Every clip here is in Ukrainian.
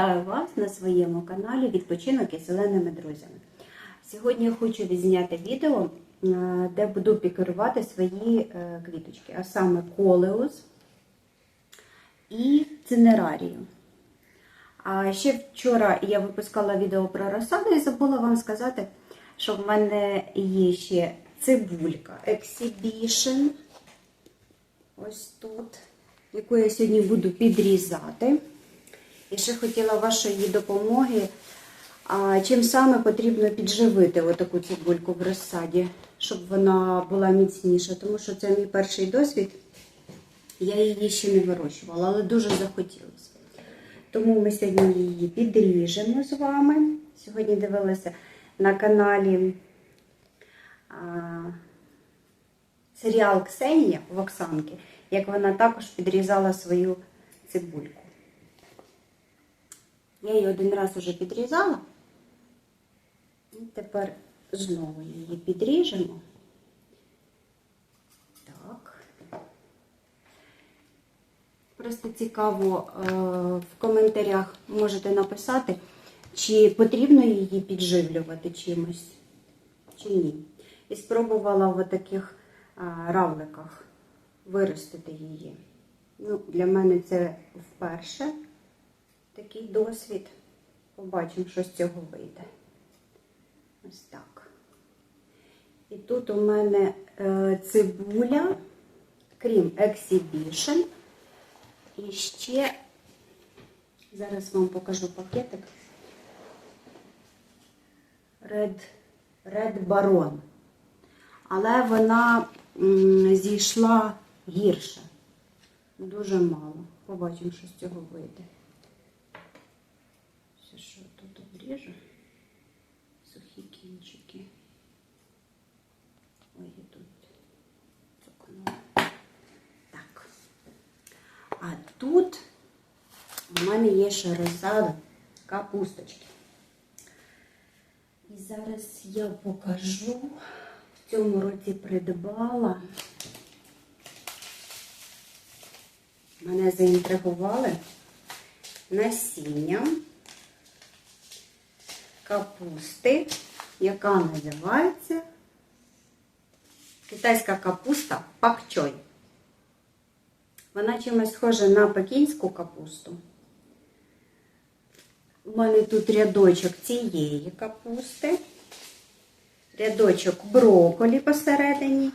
Вітаю вас на своєму каналі Відпочинок із зеленими друзями. Сьогодні я хочу відзняти відео, е, де буду пікерувати свої е, квіточки, а саме колеус і цинерарію. А ще вчора я випускала відео про розсаду і забула вам сказати, що в мене є ще цибулька Exhibition. Ось тут, яку я сьогодні буду підрізати. І ще хотіла вашої допомоги. А чим саме потрібно підживити отаку цибульку в розсаді, щоб вона була міцніша. Тому що це мій перший досвід. Я її ще не вирощувала, але дуже захотілося. Тому ми сьогодні її підріжемо з вами. Сьогодні дивилася на каналі а, серіал Ксенія в Оксанки, як вона також підрізала свою цибульку. Я її один раз уже підрізала. І тепер знову її підріжемо. Так. Просто цікаво, е, в коментарях можете написати, чи потрібно її підживлювати чимось, чи ні. І спробувала в таких равликах виростити її. Ну, Для мене це вперше такий досвід. Побачимо, що з цього вийде. Ось так. І тут у мене е, цибуля, крім Exhibition. І ще, зараз вам покажу пакетик. Red, Red Baron. Але вона зійшла гірше. Дуже мало. Побачимо, що з цього вийде. Все, що тут. Сухі кінчики. Ой, і тут цукнула. Так. А тут у мене є ще розсада капусточки. І зараз я покажу. В цьому році придбала. Мене заінтригували насіння капусти, яка називається китайська капуста пакчой. Вона чимось схожа на пекінську капусту. У мене тут рядочок цієї капусти, рядочок брокколі посередині.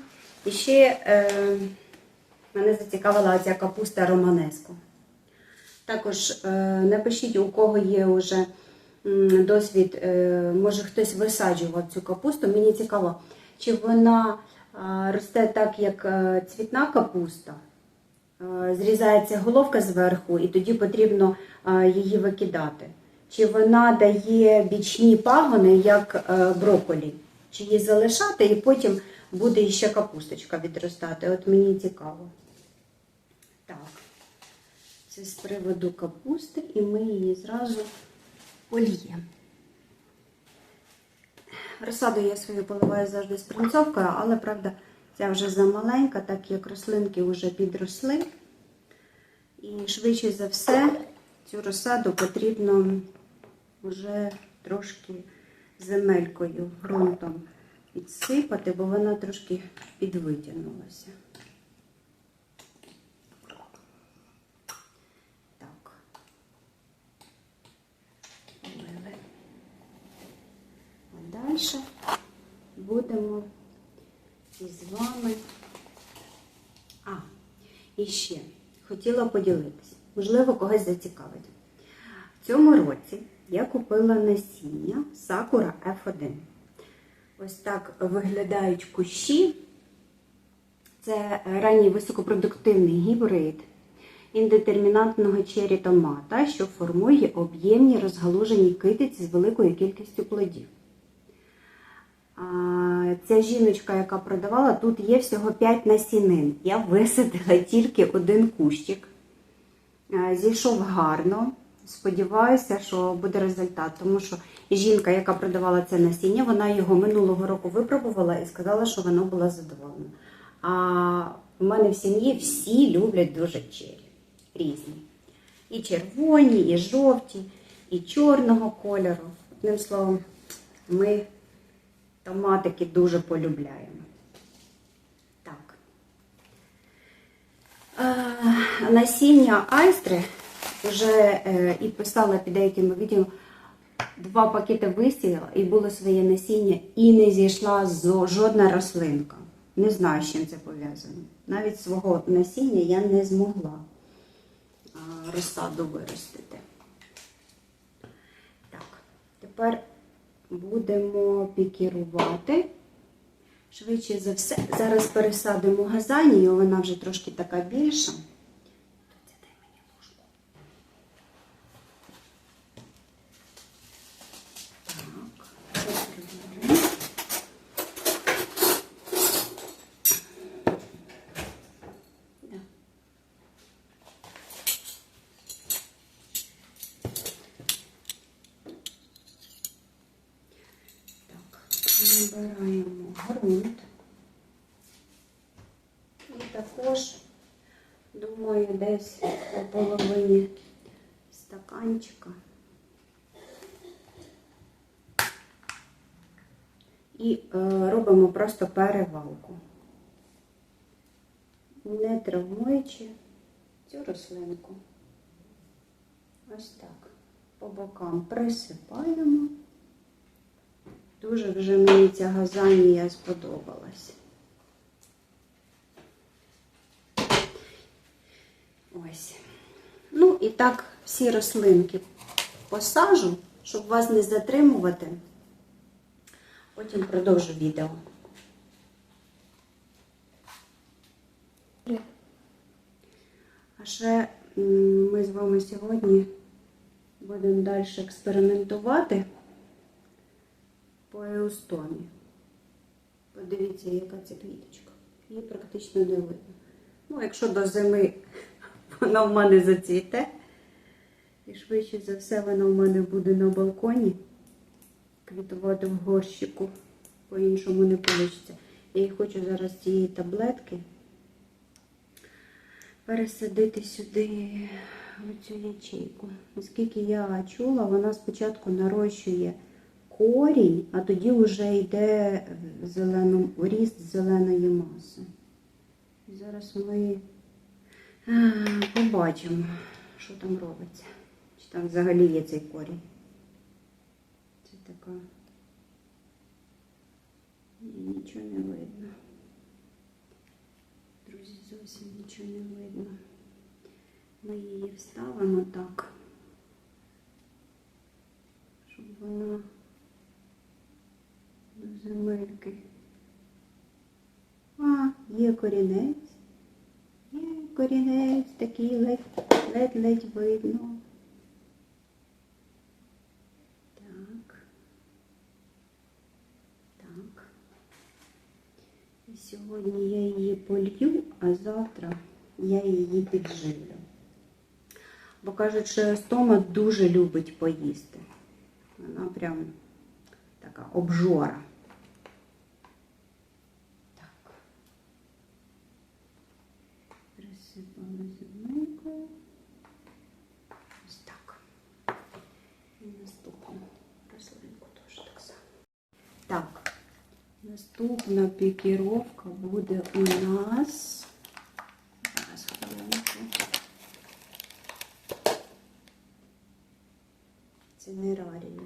І ще е, мене зацікавила ця капуста романеско. Також е, напишіть, у кого є вже досвід, е, може хтось висаджував цю капусту. Мені цікаво, чи вона е, росте так, як е, цвітна капуста. Зрізається головка зверху, і тоді потрібно її викидати. Чи вона дає бічні пагони, як брокколі, чи її залишати, і потім буде ще капусточка відростати. От мені цікаво. Так, це з приводу капусти, і ми її зразу олія. Розсаду я свою поливаю завжди спринцовкою, але, правда, ця вже замаленька, так як рослинки вже підросли. І швидше за все цю розсаду потрібно вже трошки земелькою, ґрунтом підсипати, бо вона трошки підвитягнулася. Далі будемо із вами. А, і ще хотіла поділитися, можливо, когось зацікавить. В цьому році я купила насіння Sakura F1. Ось так виглядають кущі. Це ранній високопродуктивний гібрид індетермінантного чері томата, що формує об'ємні розгалужені китиці з великою кількістю плодів. Ця жіночка, яка продавала, тут є всього 5 насінин. Я висадила тільки один кущик. Зійшов гарно. Сподіваюся, що буде результат, тому що жінка, яка продавала це насіння, вона його минулого року випробувала і сказала, що воно було задоволена. А в мене в сім'ї всі люблять дуже чері. Різні. І червоні, і жовті. і чорного кольору. Одним словом, ми томатики дуже полюбляємо. Так. Е, Насіння айстри вже е, і писала під деякими відео. Два пакети висіяла і було своє насіння, і не зійшла жодна рослинка. Не знаю, з чим це пов'язано. Навіть свого насіння я не змогла розсаду виростити. Так, тепер будемо пікірувати. Швидше за все, зараз пересадимо газанію, вона вже трошки така більша. Доця, дай мені ложку. Так, це приберемо. Да. Так, набираємо ґрунт. І також, думаю, десь по половині стаканчика. І е, робимо просто перевалку, не травмуючи цю рослинку. Ось так. По бокам присипаємо. Дуже вже мені ця газанія сподобалась. Ось. Ну і так всі рослинки посажу, щоб вас не затримувати. Потім продовжу відео. А ще ми з вами сьогодні будемо далі експериментувати по еустомі. Подивіться, яка це квіточка. Її практично не видно. Ну, якщо до зими вона в мене зацвіте, і швидше за все вона в мене буде на балконі квітувати в горщику. По-іншому не вийде. Я їй хочу зараз цієї таблетки пересадити сюди в цю ячейку. Наскільки я чула, вона спочатку нарощує корінь, а тоді вже йде зелену, ріст зеленої маси. Зараз ми побачимо, що там робиться. Чи там взагалі є цей корінь. Це така. Ні, нічого не видно. Друзі, зовсім нічого не видно. Ми її вставимо так, щоб вона до земельки. А, є корінець. Корінець такий ледь- ледь-ледь видно. Так. Так. І сьогодні я її полью, а завтра я її підживлю. Бо кажуть, що естома дуже любить поїсти. Вона прям така обжора. Так. Присипали земликою. Ось так. І наступну рослинку теж так само. Так, наступна пікіровка буде у нас. Зараз. Це нерарія.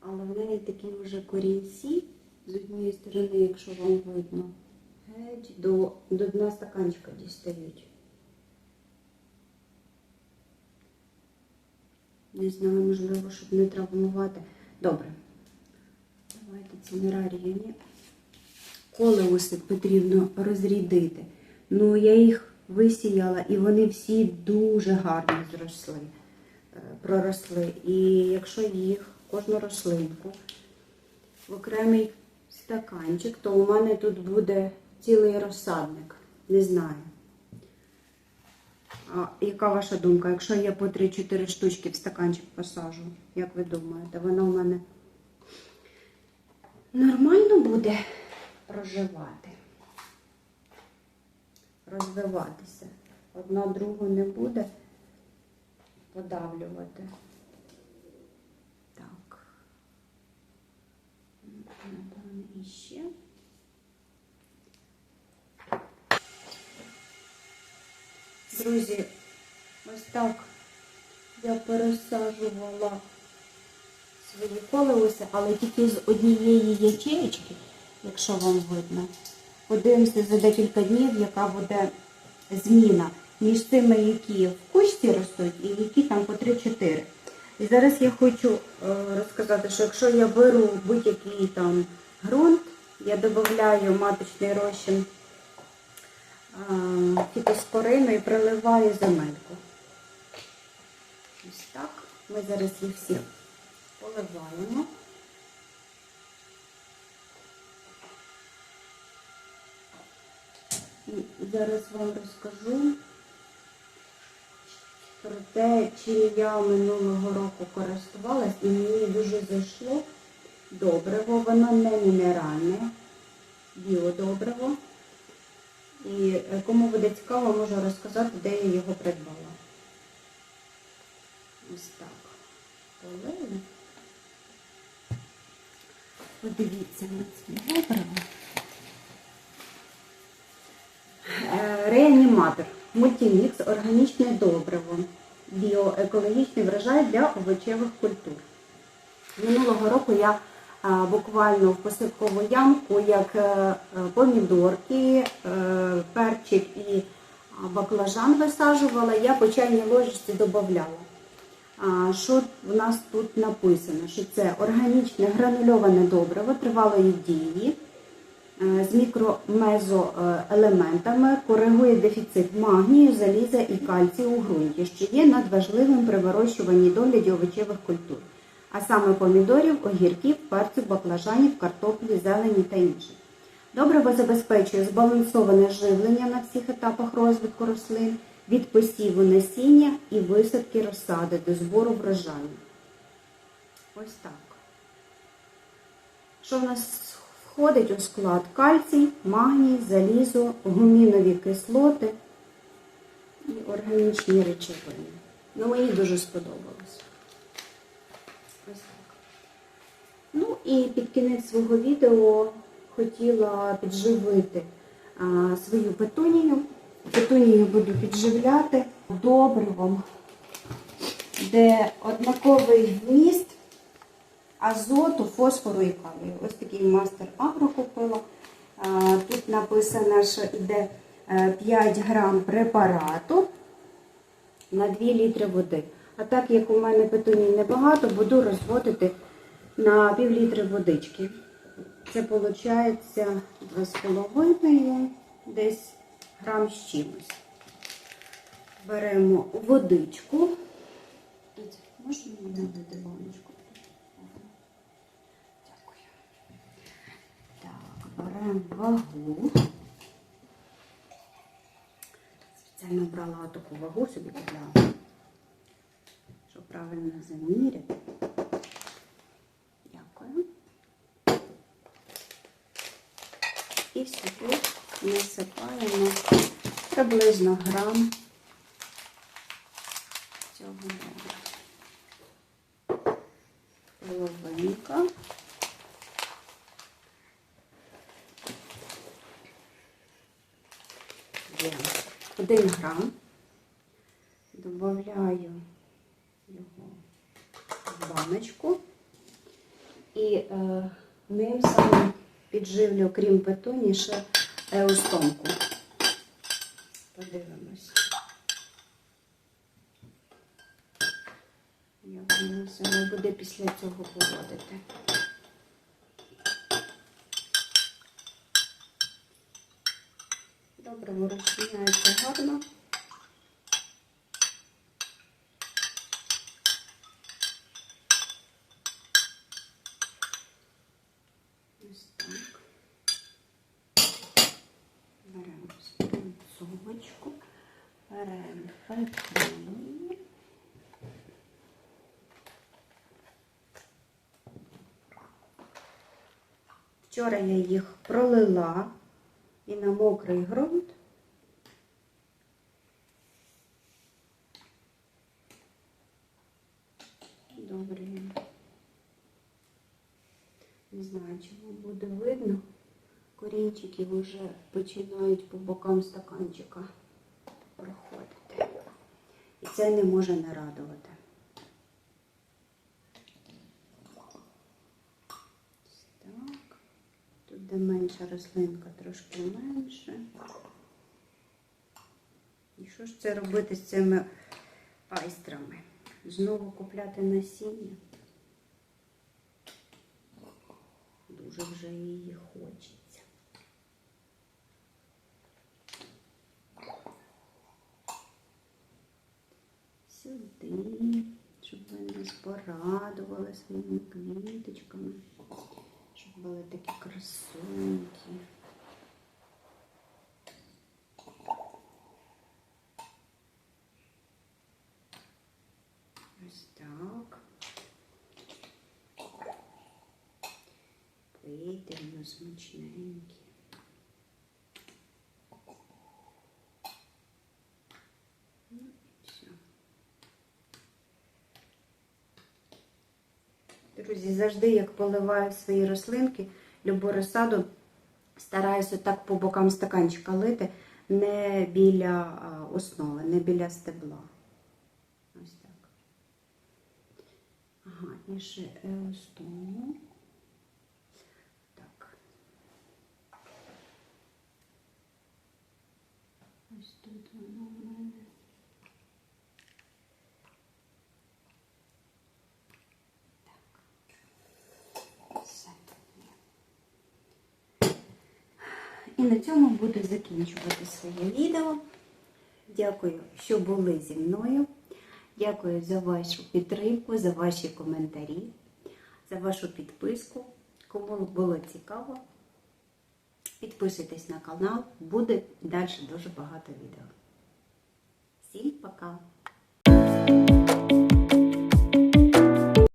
Але в неї такі вже корінці з однієї сторони, якщо вам видно, геть до, до дна стаканчика дістають. Не знаю, можливо, щоб не травмувати. Добре. Давайте ці нераріяні колеуси потрібно розрідити. Ну, я їх висіяла, і вони всі дуже гарно зросли, е, проросли. І якщо їх, кожну рослинку, в окремий стаканчик, то у мене тут буде цілий розсадник. Не знаю. А яка ваша думка? Якщо я по 3-4 штучки в стаканчик посажу, як ви думаєте, вона у мене нормально буде проживати, розвиватися. Одна другу не буде подавлювати. Так, напевно, іще. Друзі, ось так я пересаджувала свої колеуси, але тільки з однієї ячеєчки, якщо вам видно. Подивимося за декілька днів, яка буде зміна між тими, які в кучці ростуть, і які там по 3-4. І зараз я хочу е, розказати, що якщо я беру будь-який там ґрунт, я додаю маточний розчин е, фітоспорину і приливаю земельку. Ось так. Ми зараз їх всі поливаємо. І зараз вам розкажу про те, чим я минулого року користувалась, і мені дуже зайшло добриво, воно не мінеральне, біодобриво. І е, кому буде цікаво, можу розказати, де я його придбала. Ось так. Полили. Подивіться на це добриво. Е, Реаніматор. Мультимікс, органічне добриво. Біоекологічний врожай для овочевих культур. Минулого року я буквально в посипкову ямку, як е, е, помідорки, е, перчик і баклажан висаджувала, я по чайній ложечці додавала. Що в нас тут написано? Що це органічне гранульоване добриво тривалої дії е, з мікромезоелементами, коригує дефіцит магнію, заліза і кальцію у ґрунті, що є надважливим при вирощуванні догляді овочевих культур, а саме помідорів, огірків, перцю, баклажанів, картоплі, зелені та інших. Добриво забезпечує збалансоване живлення на всіх етапах розвитку рослин, від посіву насіння і висадки розсади до збору врожаю. Ось так. Що в нас входить у склад? Кальцій, магній, залізо, гумінові кислоти і органічні речовини. Ну, мені дуже сподобалось. Ось так. Ну і під кінець свого відео хотіла підживити а, свою петунію. Петунію буду підживляти добривом, де однаковий вміст азоту, фосфору і калію. Ось такий мастер агро купила. Тут написано, що йде е, 5 грам препарату на 2 літри води. А так як у мене петуній небагато, буду розводити на пів літри водички. Це виходить 2,5 десь грам з чимось. Беремо водичку. Можна мені дати баночку? Дякую. Так, беремо вагу. Спеціально брала таку вагу собі для, щоб правильно заміряти. Дякую. І сюди насипаємо приблизно грам цього добра. Половинка. Є один грам. Добавляю його в баночку і е, ним саме підживлю, крім петуні, ще еустомку. Подивимось. Як воно не буде після цього поводити. Добре, розчиняється гарно. Ось так. Беремо спинцовочку, Вчора я їх пролила і на мокрий ґрунт. Добре. Не знаю, вам буде видно. Корінчики вже починають по бокам стаканчика. Це не може не радувати. Так. Тут де менша рослинка, трошки менше. І що ж це робити з цими айстрами? Знову купляти насіння? Дуже вже її хочеться. Сюди, щоб ви нас порадували своїми квіточками, щоб були такі красунькі. Ось так. Вийде воно смачненьке. Ну і все. Друзі, завжди, як поливаю свої рослинки, любу розсаду, стараюся так по бокам стаканчика лити, не біля основи, не біля стебла. Ось так. Ага, і ще е, ось тому. Так. Ось тут воно в мене. Так. Все. І на цьому буду закінчувати своє відео. Дякую, що були зі мною. Дякую за вашу підтримку, за ваші коментарі, за вашу підписку. Кому було цікаво, підписуйтесь на канал, буде далі дуже багато відео. Всім пока!